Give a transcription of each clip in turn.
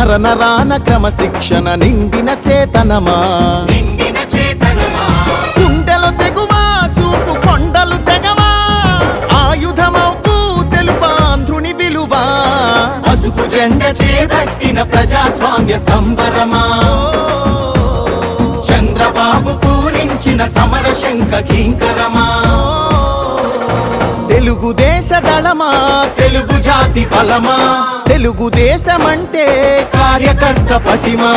నర నరాన క్రమశిక్షణ నిండిన చేతనమా? గుండెలు తెగువా చూపు కొండలు తెగవా? ఆయుధమవ్వు తెలుపాంధ్రుని విలువా? పసుపు జెండ చేపట్టిన ప్రజాస్వామ్య సంబరమా? చంద్రబాబు పూరించిన సమర శంఖ కింకరమా? తెలుగుదేశ దళమా తెలుగు జాతి బలమా? తెలుగుదేశమంటే కార్యకర్త పటిమా?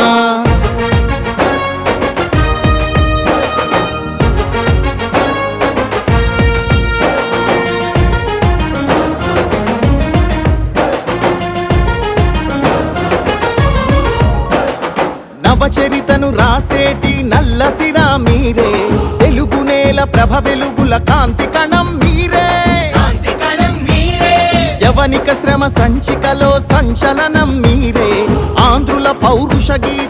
నవచరితను రాసేటి నల్ల సిరా మీరే. తెలుగు నేల ప్రభ వెలుగుల కాంతి కణం పరిశ్రమ సంచికలో సంచలనం మీరే. ఆంధ్రుల పౌరుష గీతం